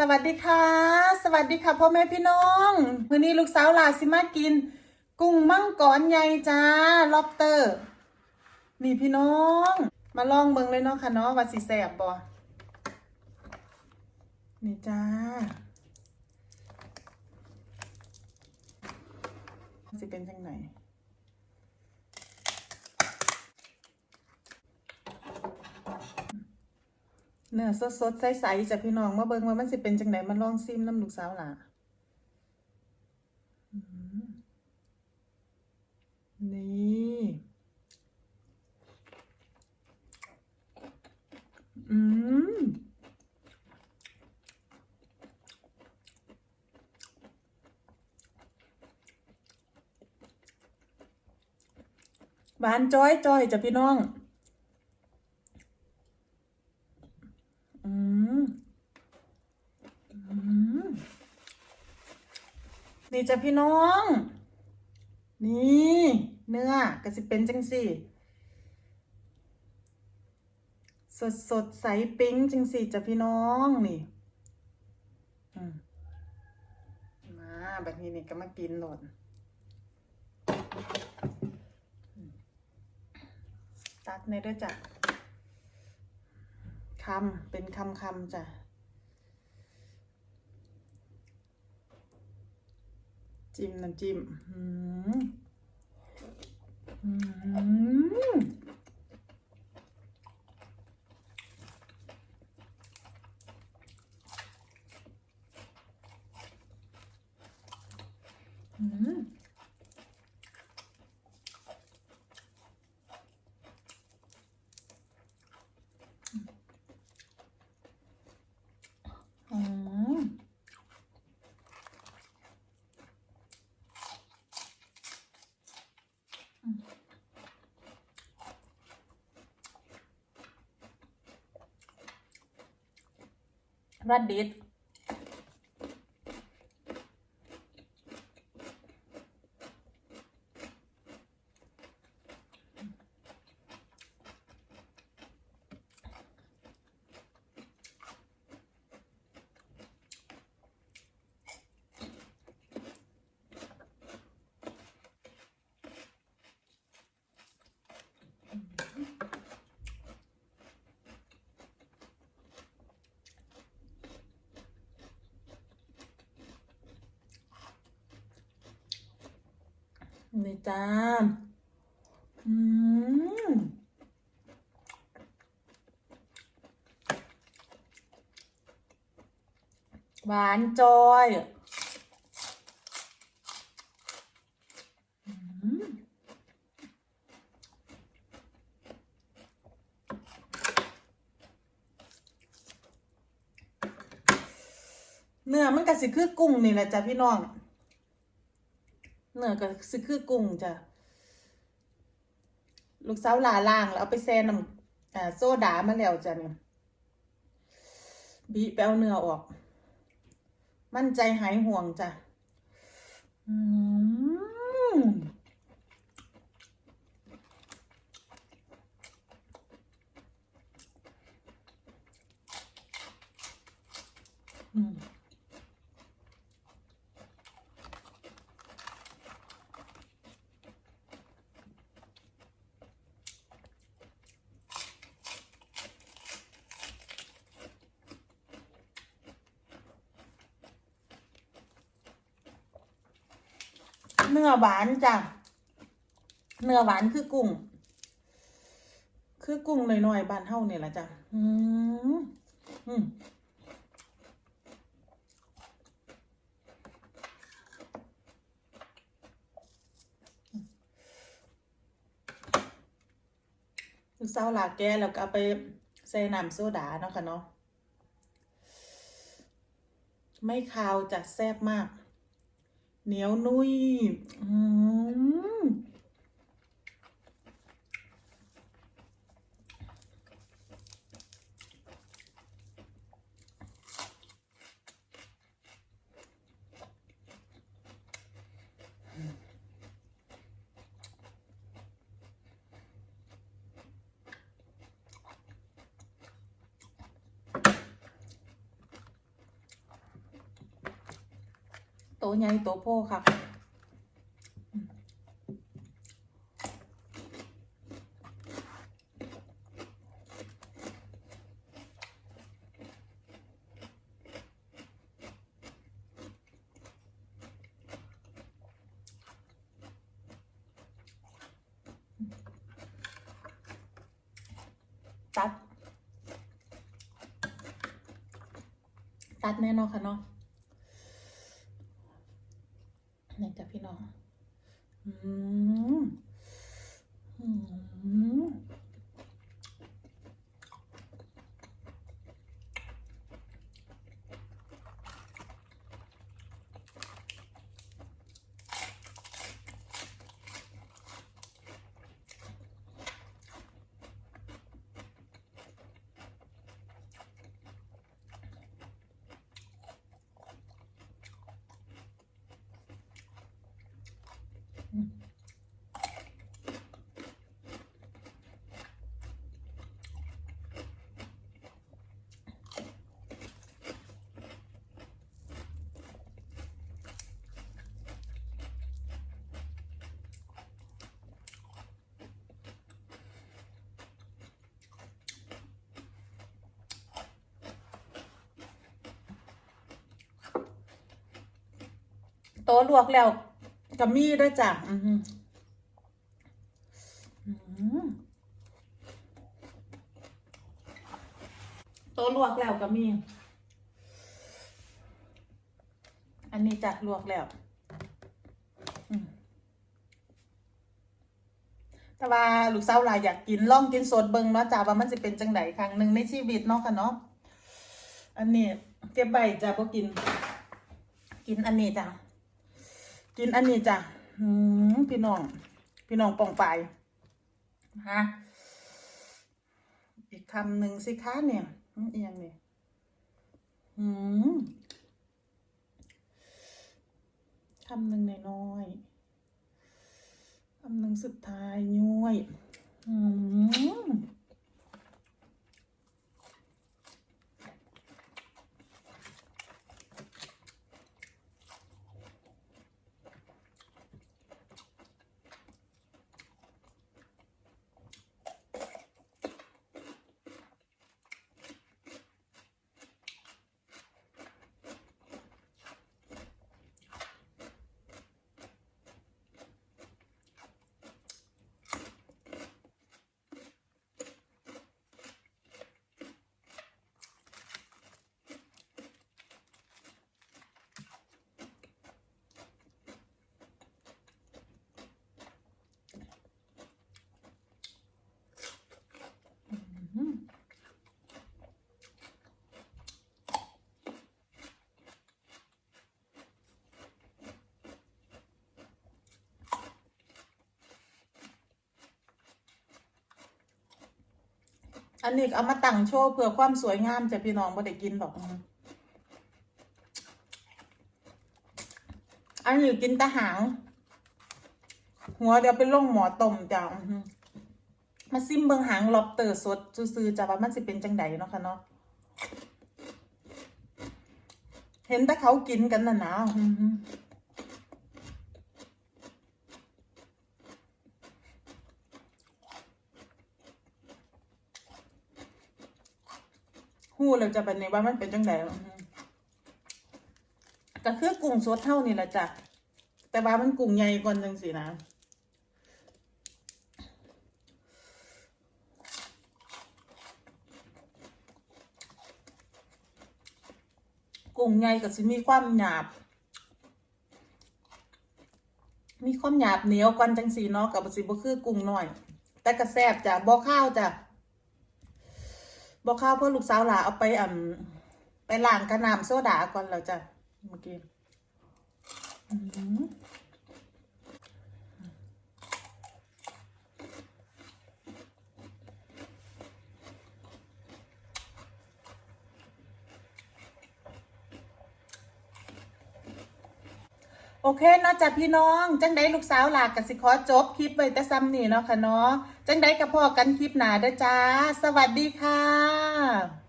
สวัสดีค่ะ สวัสดีค่ะพ่อแม่พี่น้องวันนี้ลูกสาวลาสิมากิน กุ้งมังกรใหญ่จ้าล็อบเตอร์ นี่พี่น้อง มาลองเบิ่งเลยเนาะค่ะเนาะว่าสิแสบบ่นี่จ้าสิเป็นจังไหน เนื้อสดๆใสๆจ้ะพี่น้องมาเบิ่งว่ามันสิเป็นจังไดมาลองซิมน้ำลูกสาวหล่ะนี่อืมหวานจ้อยจ้อยจ้ะพี่น้อง อืม อืม นี่จ้ะพี่น้อง นี่เนื้อก็สิเป็นจังสี่ สดสดใสปิ้งจังสี่จ้ะพี่น้องนี่มาแบบนี้นี่ก็มากินหลดตัดในด้วยจ้ะคำเป็นคำคำจ้ะ จิ้มน้ำจิ้มอืมอืม รั นี่จ้า อืมหวานจอยเนื้อมันก็สิคือกุ้งนี่แหละจ้ะพี่น้อง เนื้อก็สิคือกุ้งจ้ะลูกสาวลาล่างแล้วเอาไปแซ่น้ำอ่าโซดามาแล้วจ้ะเนี่ยบีไปเอาเนื้อออก มั่นใจหายห่วงจ้ะอืมอืม เนื้อหวานจ้ะเนื้อหวานคือกุ้ง คือกุ้งหน่อยๆบานเฮาเนี่ยแหละจ้ะอืมอืมลูกสาวหลากแกแล้วก็เอาไปใส่น้ำโซดาเนาะค่ะเนาะไม่คาวจัดแซ่บมาก เหนียวนุ่ยอืม ตัวใหญ่ตัวโพค่ะตัด ตัดแน่นอนค่ะเนาะนี่จ้ะพี่น้อง อืมอืม โตลวกแล้วกับมีด้วยจ้ะอืมโตลวกแล้วกับมี อันนี้จ้ะลวกแล้วแต่ว่าลูกสาวหลายอยากกินลองกินสดเบิงเนาะจ้ะว่ามันจะเป็นจังไดครั้งหนึ่งในชีวิตเนาะค่ะเนาะอันนี้เก็บใบจ้ะบ่กิน กินอันนี้จ้ะ กินอันนี้จ้ะอืมพี่น้อง พี่น้องปองไปฮะอีกคำหนึ่งสิคะเนี่ยเอียงเนี่ยอืมคำหนึ่งน้อยคำหนึ่งสุดท้ายย้วยอืม อันนี้เอามาตั้งโชว์เพื่อความสวยงามจะพี่น้องบ่ได้กินดอกอันนี้กินตะหาง หัวเดี๋ยวไปลงหมอต้มจ้ะมาซิมเบิงหางล็อบเตอร์สดซื่อๆจ้ะว่ามันสิเป็นจังไดเนาะค่ะเนาะเห็นแต่เขากินกันนะนะ หือหู้แล้วจะเป็นในว่ามันเป็นจังไดอือหือก็คือกุ้งสดเท่านี่แหละจ้ะแต่ว่ามันกุ้งใหญ่กว่าจังสินะกุ้งใหญ่ก็สิมีความหยาบ มีความหยาบเหนียวกันจังสีเนาะกับสิบ่คือกุ้งน้อย แต่กระแซบจ้ะบ่ข้าวจ้ะ บ่ข้าวเพื่อลูกสาวหลาเอาไปอ่ำไปล้างกระนำโซดาก่อนเราจะเมื่อกี้ โอเคเนาะจ้ะพี่น้อง จังได้ลูกสาวหลากกสิขอจบคลิปไว้แต่ซ้ำนี่เนาะค่ะเนาะจังได้กับพ่อกันคลิปหนาเด้อจ้า สวัสดีค่ะ